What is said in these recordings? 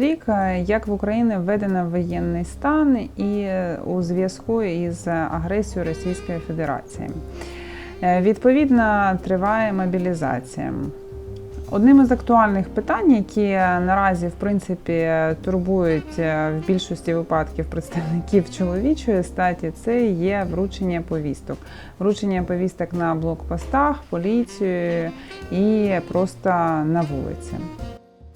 рік, е, як в Україні введено воєнний стан і е, у зв'язку із агресією Російської Федерації. Е, Відповідно, триває мобілізація. Одним із актуальних питань, які наразі в принципі турбують в більшості випадків представників чоловічої статі, це є вручення повісток. Вручення повісток на блокпостах, поліцію і просто на вулиці.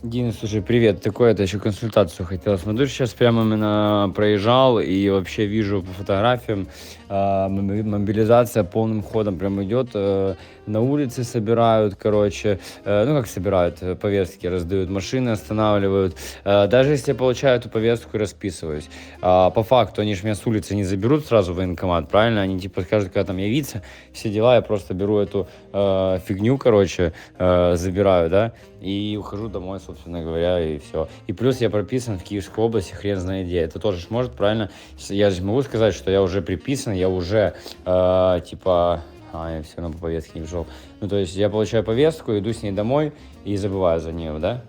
Дина, слушай, привет. Такое, это еще консультацию хотел. Смотрю, сейчас прямо именно проезжал и вообще вижу по фотографиям, а, моби- мобилизация полным ходом прям идет. э, На улице собирают, короче, э, ну как собирают, э, повестки раздают, машины останавливают. Э, Даже если я получаю эту повестку и расписываюсь. А, По факту они же меня с улицы не заберут сразу в военкомат, правильно? Они типа скажут, когда там явиться, все дела, я просто беру эту фигню, короче, забираю, да, и ухожу домой, собственно говоря, и все. И плюс я прописан в Киевской области, хрен знает где. Это тоже может, правильно? Я же могу сказать, что я уже приписан, я уже, типа, а, я все равно по повестке не вжел. Ну, то есть я получаю повестку, иду с ней домой и забываю за нее, да?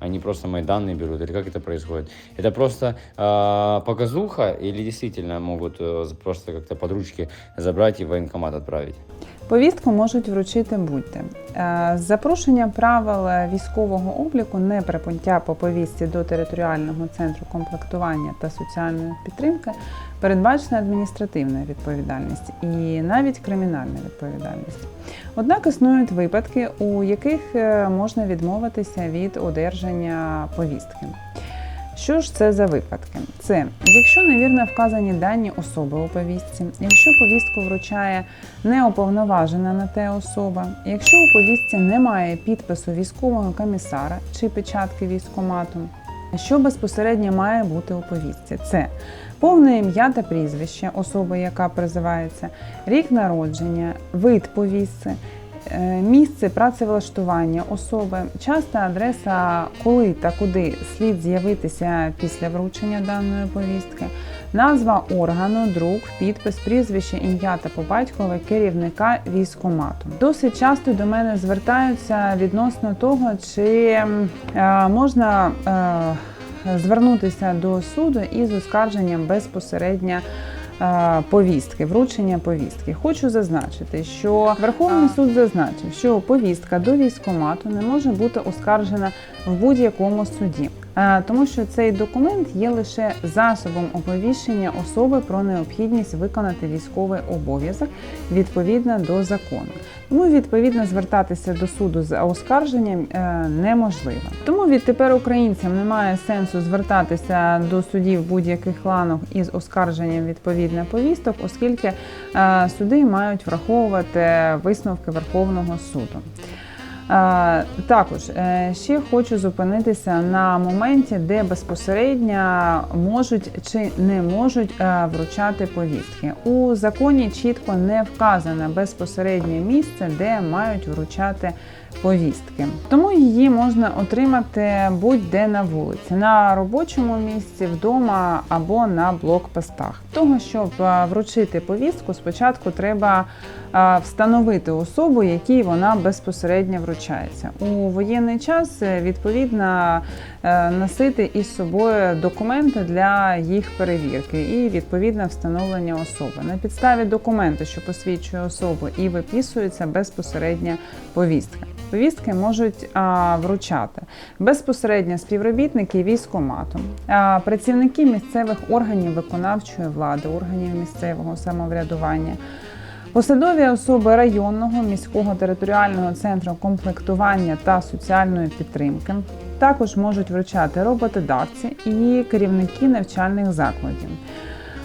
Они просто мои данные берут, или как это происходит? Это просто э, показуха или действительно могут э, просто как-то под ручки забрать и в военкомат отправить? Повістку можуть вручити будь-де. Е, З запрошення правил військового обліку не прибуття по повістці до територіального центру комплектування та соціальної підтримки передбачена адміністративна відповідальність і навіть кримінальна відповідальність. Однак існують випадки, у яких е, можна відмовитися від одержання повістки. Що ж це за випадки? Це якщо невірно вказані дані особи у повістці, якщо повістку вручає неуповноважена на те особа, якщо у повістці немає підпису військового комісара чи печатки військомату, що безпосередньо має бути у повістці? Це повне ім'я та прізвище особи, яка призивається, рік народження, вид повістки, місце працевлаштування особи, час та адреса, коли та куди слід з'явитися після вручення даної повістки, назва органу, друк, підпис, прізвище, ім'я та по батькові керівника військомату. Досить часто до мене звертаються відносно того, чи е, можна. е, Звернутися до суду із оскарженням безпосередньо е, повістки, вручення повістки. Хочу зазначити, що Верховний суд зазначив, що повістка до військкомату не може бути оскаржена в будь-якому суді. Е, Тому що цей документ є лише засобом оповіщення особи про необхідність виконати військовий обов'язок відповідно до закону. Тому відповідно звертатися до суду за оскарженням е, неможливо. Тому відтепер українцям немає сенсу звертатися до судів будь-яких ланок із оскарженням відповідно повісток, оскільки е, суди мають враховувати висновки Верховного суду. Е, Також е, ще хочу зупинитися на моменті, де безпосередньо можуть чи не можуть е, вручати повістки. У законі чітко не вказане безпосереднє місце, де мають вручати повістки. Тому її можна отримати будь-де на вулиці, на робочому місці, вдома або на блокпостах. Того, щоб е, вручити повістку, спочатку треба е, встановити особу, якій вона безпосередньо вручається. У воєнний час е, відповідно носити із собою документи для їх перевірки і відповідне встановлення особи. На підставі документу, що посвідчує особу, і виписується безпосередня повістка. Повістки можуть вручати безпосередньо співробітники військомату, працівники місцевих органів виконавчої влади, органів місцевого самоврядування. Посадові особи районного міського територіального центру комплектування та соціальної підтримки також можуть вручати роботодавці і керівники навчальних закладів.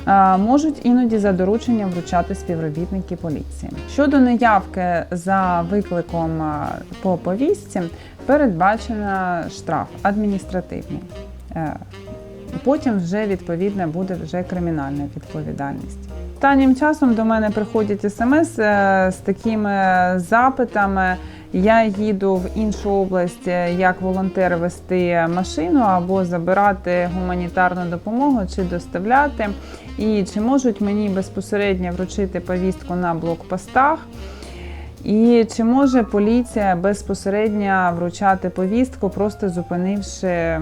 А, Можуть іноді за дорученням вручати співробітники поліції. Щодо неявки за викликом по повістці, передбачено штраф адміністративний. Е, Потім вже відповідно буде вже кримінальна відповідальність. Останнім часом до мене приходять смс е, з такими запитами. Я їду в іншу область е, як волонтер вести машину або забирати гуманітарну допомогу чи доставляти. І чи можуть мені безпосередньо вручити повістку на блокпостах? І чи може поліція безпосередньо вручати повістку, просто зупинивши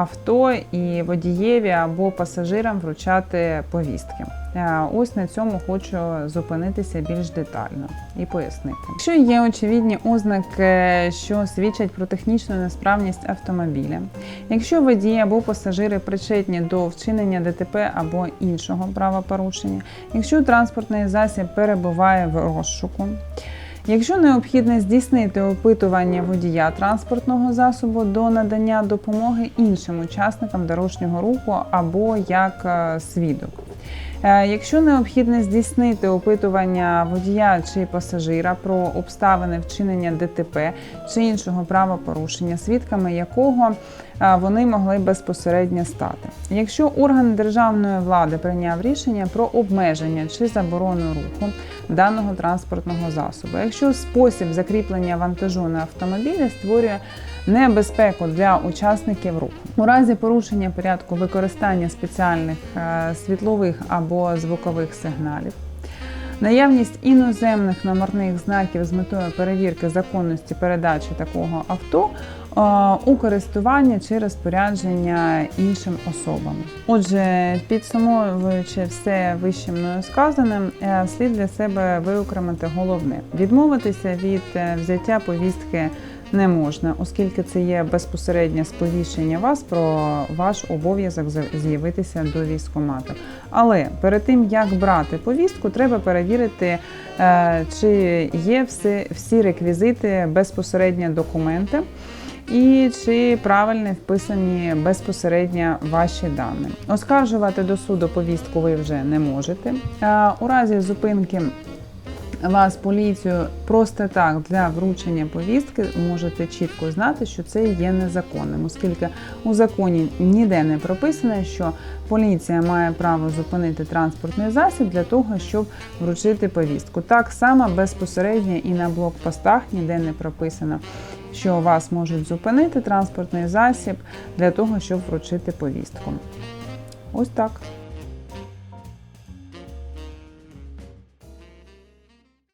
авто і водієві або пасажирам вручати повістки. Е, Ось на цьому хочу зупинитися більш детально і пояснити. Якщо є очевидні ознаки, що свідчать про технічну несправність автомобіля, якщо водії або пасажири причетні до вчинення ДТП або іншого правопорушення, якщо транспортний засіб перебуває в розшуку, Якщо необхідно здійснити опитування водія транспортного засобу до надання допомоги іншим учасникам дорожнього руху або як е, свідок. Е, Якщо необхідно здійснити опитування водія чи пасажира про обставини вчинення ДТП чи іншого правопорушення, свідками якого е, вони могли безпосередньо стати. Якщо орган державної влади прийняв рішення про обмеження чи заборону руху даного транспортного засобу, якщо спосіб закріплення вантажу на автомобілі створює небезпеку для учасників руху. У разі порушення порядку використання спеціальних е, світлових або звукових сигналів. Наявність іноземних номерних знаків з метою перевірки законності передачі такого авто е, у користування чи розпорядження іншим особам. Отже, підсумовуючи все вище мною сказаним, е, слід для себе виокремити головне: відмовитися від е, взяття повістки не можна, оскільки це є безпосереднє сповіщення вас про ваш обов'язок з'явитися до військкомату. Але перед тим як брати повістку, треба перевірити, е, чи є всі, всі реквізити безпосередньо документи. І чи правильно вписані безпосередньо ваші дані. Оскаржувати до суду повістку ви вже не можете. Е, У разі зупинки вас поліцію просто так для вручення повістки можете чітко знати, що це є незаконним, оскільки у законі ніде не прописано, що поліція має право зупинити транспортний засіб для того, щоб вручити повістку. Так само безпосередньо і на блокпостах ніде не прописано, що вас можуть зупинити транспортний засіб для того, щоб вручити повістку. Ось так.